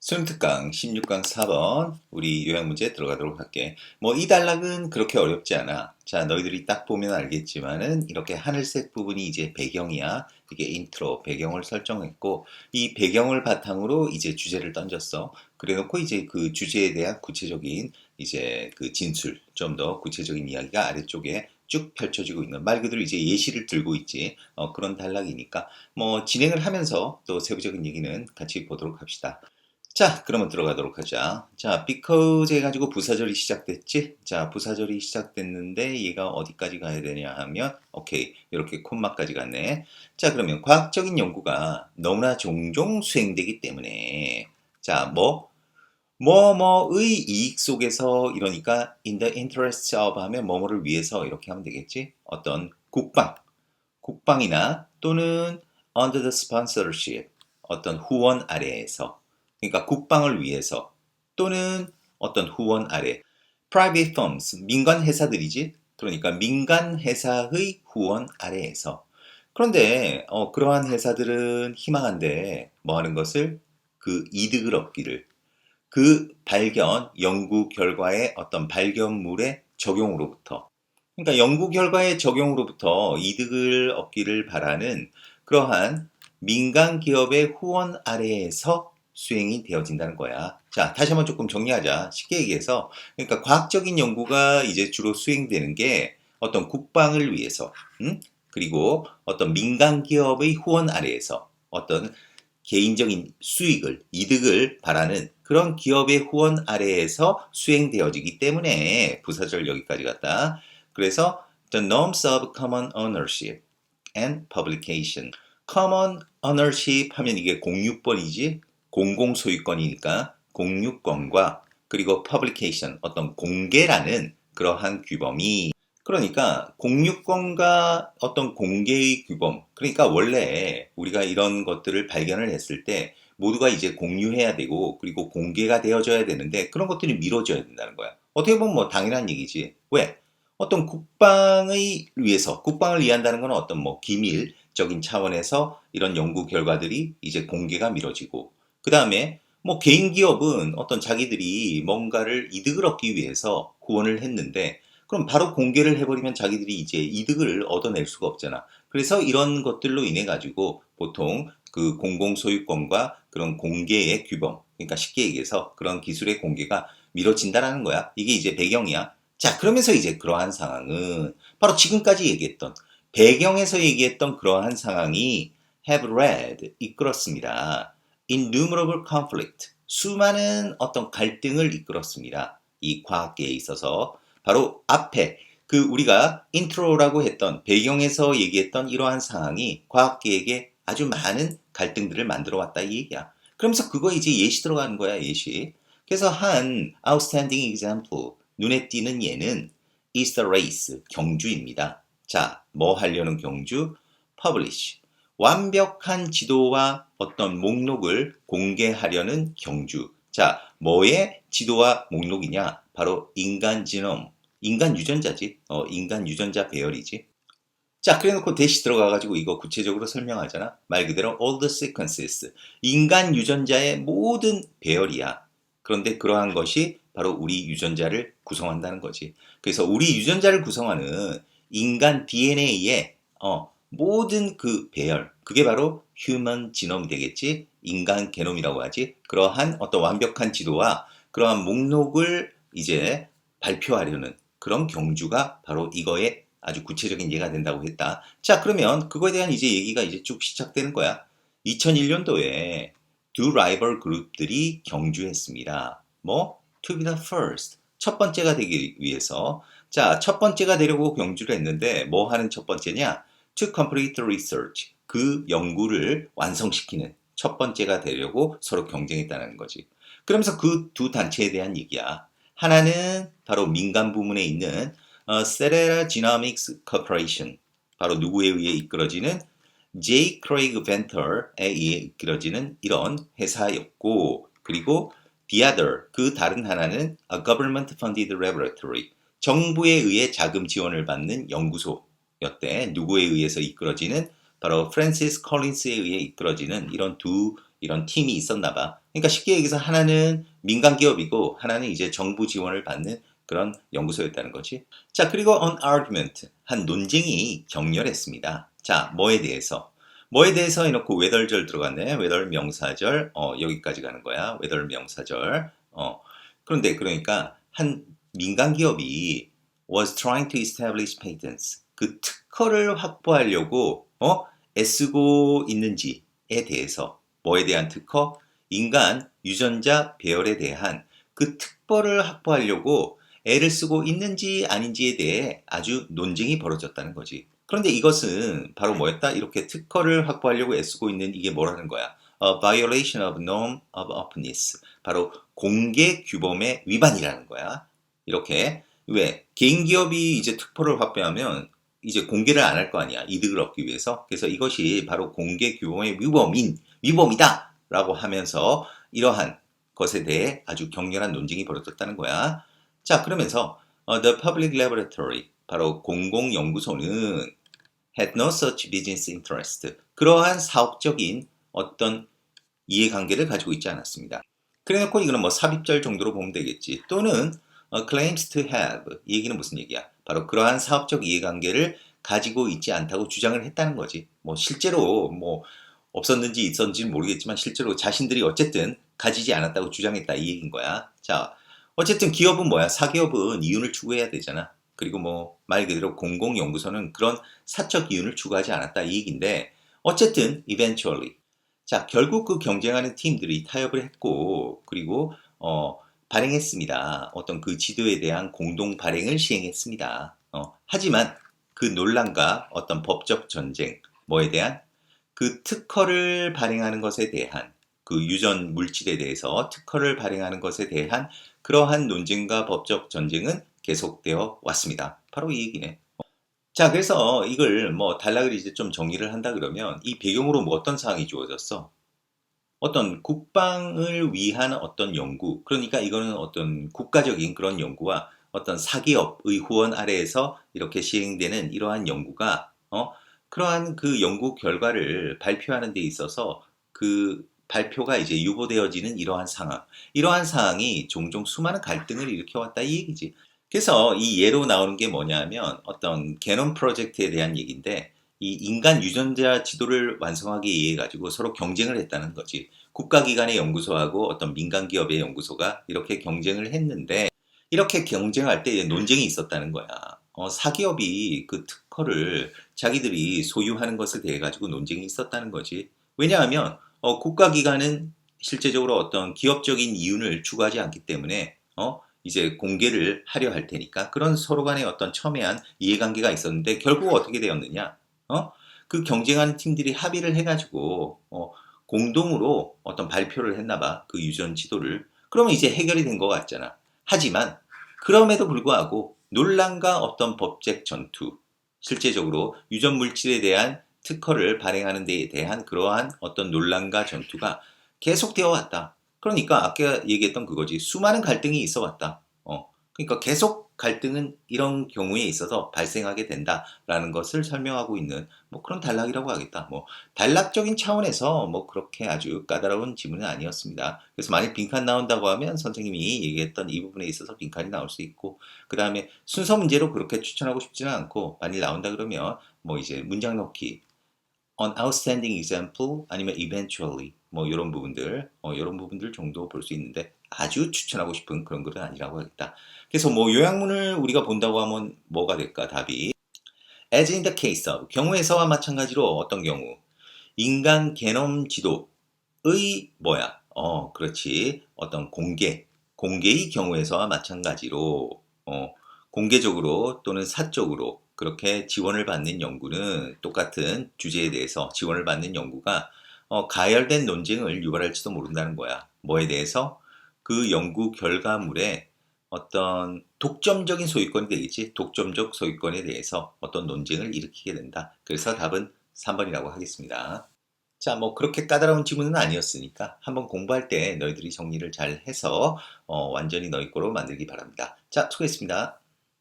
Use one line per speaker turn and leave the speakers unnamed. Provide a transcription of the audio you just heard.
수능특강 16강 4번 우리 요약문제 들어가도록 할게. 뭐 이 단락은 그렇게 어렵지 않아. 자 너희들이 딱 보면 알겠지만은 이렇게 하늘색 부분이 이제 배경이야. 이게 인트로 배경을 설정했고 이 배경을 바탕으로 이제 주제를 던졌어. 그래놓고 이제 그 주제에 대한 구체적인 이제 그 진술 좀 더 구체적인 이야기가 아래쪽에 쭉 펼쳐지고 있는 말 그대로 이제 예시를 들고 있지 어, 그런 단락이니까 뭐 진행을 하면서 또 세부적인 얘기는 같이 보도록 합시다. 자, 그러면 들어가도록 하자. 자, because 해가지고 부사절이 시작됐지? 자, 부사절이 시작됐는데 얘가 어디까지 가야 되냐 하면 오케이, 이렇게 콤마까지 갔네. 자, 그러면 과학적인 연구가 너무나 종종 수행되기 때문에 자, 뭐 뭐뭐의 이익 속에서 이러니까 in the interest of 하면 뭐뭐를 위해서 이렇게 하면 되겠지? 어떤 국방, 국방이나 또는 under the sponsorship 어떤 후원 아래에서 그러니까 국방을 위해서 또는 어떤 후원 아래. Private firms 민간 회사들이지. 그러니까 민간 회사의 후원 아래에서. 그런데 어, 그러한 회사들은 희망한데 뭐 하는 것을? 그 이득을 얻기를. 그 발견 연구 결과의 어떤 발견물의 적용으로부터. 그러니까 연구 결과의 적용으로부터 이득을 얻기를 바라는 그러한 민간 기업의 후원 아래에서 수행이 되어진다는 거야. 자, 다시 한번 조금 정리하자. 쉽게 얘기해서, 그러니까 과학적인 연구가 이제 주로 수행되는 게 어떤 국방을 위해서, 음? 그리고 어떤 민간 기업의 후원 아래에서 어떤 개인적인 수익을, 이득을 바라는 그런 기업의 후원 아래에서 수행되어지기 때문에 부사절 여기까지 갔다. 그래서 the norms of common ownership and publication. common ownership 하면 이게 공유권이지 공공 소유권이니까 공유권과 그리고 publication 어떤 공개라는 그러한 규범이 그러니까 공유권과 어떤 공개의 규범 그러니까 원래 우리가 이런 것들을 발견을 했을 때 모두가 이제 공유해야 되고 그리고 공개가 되어져야 되는데 그런 것들이 미뤄져야 된다는 거야. 어떻게 보면 뭐 당연한 얘기지. 왜? 어떤 국방의 위해서 국방을 위한다는 건 어떤 뭐 기밀적인 차원에서 이런 연구 결과들이 이제 공개가 미뤄지고 그 다음에 뭐 개인 기업은 어떤 자기들이 뭔가를 이득을 얻기 위해서 후원을 했는데 그럼 바로 공개를 해버리면 자기들이 이제 이득을 얻어낼 수가 없잖아. 그래서 이런 것들로 인해 가지고 보통 그 공공 소유권과 그런 공개의 규범, 그러니까 쉽게 얘기해서 그런 기술의 공개가 미뤄진다라는 거야. 이게 이제 배경이야. 자, 그러면서 이제 그러한 상황은 바로 지금까지 얘기했던 배경에서 얘기했던 그러한 상황이 have led 이끌었습니다. Innumerable conflict 수많은 어떤 갈등을 이끌었습니다. 이 과학계에 있어서 바로 앞에 그 우리가 인트로라고 했던 배경에서 얘기했던 이러한 상황이 과학계에게 아주 많은 갈등들을 만들어 왔다 이 얘기야. 그러면서 그거 이제 예시 들어가는 거야 예시. 그래서 한 outstanding example 눈에 띄는 예는 is the race 경주입니다. 자, 뭐 하려는 경주? publish 완벽한 지도와 어떤 목록을 공개하려는 경주. 자, 뭐의 지도와 목록이냐? 바로 인간 지놈, 인간 유전자지. 어, 인간 유전자 배열이지. 자, 그래 놓고 대시 들어가가지고 이거 구체적으로 설명하잖아. 말 그대로 all the sequences. 인간 유전자의 모든 배열이야. 그런데 그러한 것이 바로 우리 유전자를 구성한다는 거지. 그래서 우리 유전자를 구성하는 인간 DNA의 어, 모든 그 배열, 그게 바로 휴먼 지놈이 되겠지. 인간 게놈이라고 하지. 그러한 어떤 완벽한 지도와 그러한 목록을 이제 발표하려는 그런 경주가 바로 이거의 아주 구체적인 예가 된다고 했다. 자, 그러면 그거에 대한 이제 얘기가 이제 쭉 시작되는 거야. 2001년도에 두 라이벌 그룹들이 경주했습니다. 뭐? To be the first. 첫 번째가 되기 위해서. 자, 첫 번째가 되려고 경주를 했는데 뭐 하는 첫 번째냐? To complete research. 그 연구를 완성시키는 첫 번째가 되려고 서로 경쟁했다는 거지. 그러면서 그 두 단체에 대한 얘기야. 하나는 바로 민간 부문에 있는 어, Celera Genomics Corporation, 바로 누구에 의해 이끌어지는 J. Craig Venter에 의해 이끌어지는 이런 회사였고, 그리고 the other, 그 다른 하나는 a government funded laboratory, 정부에 의해 자금 지원을 받는 연구소 였대. 누구에 의해서 이끌어지는 바로 프랜시스 컬린스에 의해 이끌어지는 이런 두 이런 팀이 있었나 봐. 그러니까 쉽게 얘기해서 하나는 민간 기업이고 하나는 이제 정부 지원을 받는 그런 연구소였다는 거지. 자, 그리고 on argument 한 논쟁이 격렬했습니다. 자, 뭐에 대해서? 뭐에 대해서 해놓고 외덜절 들어갔네. 외덜 명사절. 어, 여기까지 가는 거야. 외덜 명사절. 어. 그런데 그러니까 한 민간 기업이 was trying to establish patents. 그 특허를 확보하려고 어? 애쓰고 있는지에 대해서 뭐에 대한 특허? 인간 유전자 배열에 대한 그 특허를 확보하려고 애를 쓰고 있는지 아닌지에 대해 아주 논쟁이 벌어졌다는 거지. 그런데 이것은 바로 뭐였다? 이렇게 특허를 확보하려고 애쓰고 있는 이게 뭐라는 거야? A violation of norm of openness. 바로 공개 규범의 위반이라는 거야. 이렇게 왜 개인 기업이 이제 특허를 확보하면 이제 공개를 안 할 거 아니야 이득을 얻기 위해서 그래서 이것이 바로 공개 규범의 위법인 위법이다 라고 하면서 이러한 것에 대해 아주 격렬한 논쟁이 벌어졌다는 거야. 자 그러면서 어, the public laboratory 바로 공공 연구소는 had no such business interest 그러한 사업적인 어떤 이해관계를 가지고 있지 않았습니다. 그래 놓고 이거는 뭐 삽입절 정도로 보면 되겠지. 또는 어, claims to have 이 얘기는 무슨 얘기야? 바로 그러한 사업적 이해관계를 가지고 있지 않다고 주장을 했다는 거지. 뭐 실제로 뭐 없었는지 있었는지는 모르겠지만 실제로 자신들이 어쨌든 가지지 않았다고 주장했다 이 얘기인 거야. 자, 어쨌든 기업은 뭐야? 사기업은 이윤을 추구해야 되잖아. 그리고 뭐 말 그대로 공공연구소는 그런 사적 이윤을 추구하지 않았다 이 얘기인데 어쨌든 eventually 자 결국 그 경쟁하는 팀들이 타협을 했고 그리고 어 발행했습니다. 어떤 그 지도에 대한 공동 발행을 시행했습니다. 어, 하지만 그 논란과 어떤 법적 전쟁, 뭐에 대한 그 특허를 발행하는 것에 대한 그 유전 물질에 대해서 특허를 발행하는 것에 대한 그러한 논쟁과 법적 전쟁은 계속되어 왔습니다. 바로 이 얘기네. 자, 그래서 이걸 뭐 단락을 이제 좀 정리를 한다 그러면 이 배경으로 뭐 어떤 사항이 주어졌어? 어떤 국방을 위한 어떤 연구, 그러니까 이거는 어떤 국가적인 그런 연구와 어떤 사기업의 후원 아래에서 이렇게 시행되는 이러한 연구가 어 그러한 그 연구 결과를 발표하는 데 있어서 그 발표가 이제 유보되어지는 이러한 상황, 이러한 상황이 종종 수많은 갈등을 일으켜왔다 이 얘기지. 그래서 이 예로 나오는 게 뭐냐면 어떤 개놈 프로젝트에 대한 얘기인데 이 인간 유전자 지도를 완성하기 위해 가지고 서로 경쟁을 했다는 거지. 국가기관의 연구소하고 어떤 민간 기업의 연구소가 이렇게 경쟁을 했는데 이렇게 경쟁할 때 논쟁이 있었다는 거야. 어, 사기업이 그 특허를 자기들이 소유하는 것을 대해 가지고 논쟁이 있었다는 거지. 왜냐하면 어, 국가기관은 실제적으로 어떤 기업적인 이윤을 추구하지 않기 때문에 어, 이제 공개를 하려 할 테니까 그런 서로 간의 어떤 첨예한 이해관계가 있었는데 결국 어떻게 되었느냐? 어? 그 경쟁하는 팀들이 합의를 해가지고 어, 공동으로 어떤 발표를 했나 봐. 그 유전 지도를. 그러면 이제 해결이 된 것 같잖아. 하지만 그럼에도 불구하고 논란과 어떤 법적 전투, 실제적으로 유전 물질에 대한 특허를 발행하는 데에 대한 그러한 어떤 논란과 전투가 계속되어 왔다. 그러니까 아까 얘기했던 그거지. 수많은 갈등이 있어 왔다. 어. 그러니까 계속 갈등은 이런 경우에 있어서 발생하게 된다라는 것을 설명하고 있는 뭐 그런 단락이라고 하겠다. 뭐 단락적인 차원에서 뭐 그렇게 아주 까다로운 지문은 아니었습니다. 그래서 만약 빈칸 나온다고 하면 선생님이 얘기했던 이 부분에 있어서 빈칸이 나올 수 있고 그 다음에 순서 문제로 그렇게 추천하고 싶지는 않고 만일 나온다 그러면 뭐 이제 문장 넣기 on outstanding example 아니면 eventually 뭐 이런 부분들 어, 이런 부분들 정도 볼 수 있는데 아주 추천하고 싶은 그런 글은 아니라고 하겠다. 그래서 뭐 요약문을 우리가 본다고 하면 뭐가 될까 답이 as in the case of 경우에서와 마찬가지로 어떤 경우 인간 게놈 지도의 뭐야 어 그렇지 어떤 공개 공개의 경우에서와 마찬가지로 어 공개적으로 또는 사적으로 그렇게 지원을 받는 연구는 똑같은 주제에 대해서 지원을 받는 연구가 어, 가열된 논쟁을 유발할지도 모른다는 거야. 뭐에 대해서? 그 연구 결과물에 어떤 독점적인 소유권이 되겠지. 독점적 소유권에 대해서 어떤 논쟁을 일으키게 된다. 그래서 답은 3번이라고 하겠습니다. 자, 뭐 그렇게 까다로운 지문은 아니었으니까 한번 공부할 때 너희들이 정리를 잘 해서 어, 완전히 너희 거로 만들기 바랍니다. 자, 수고했습니다.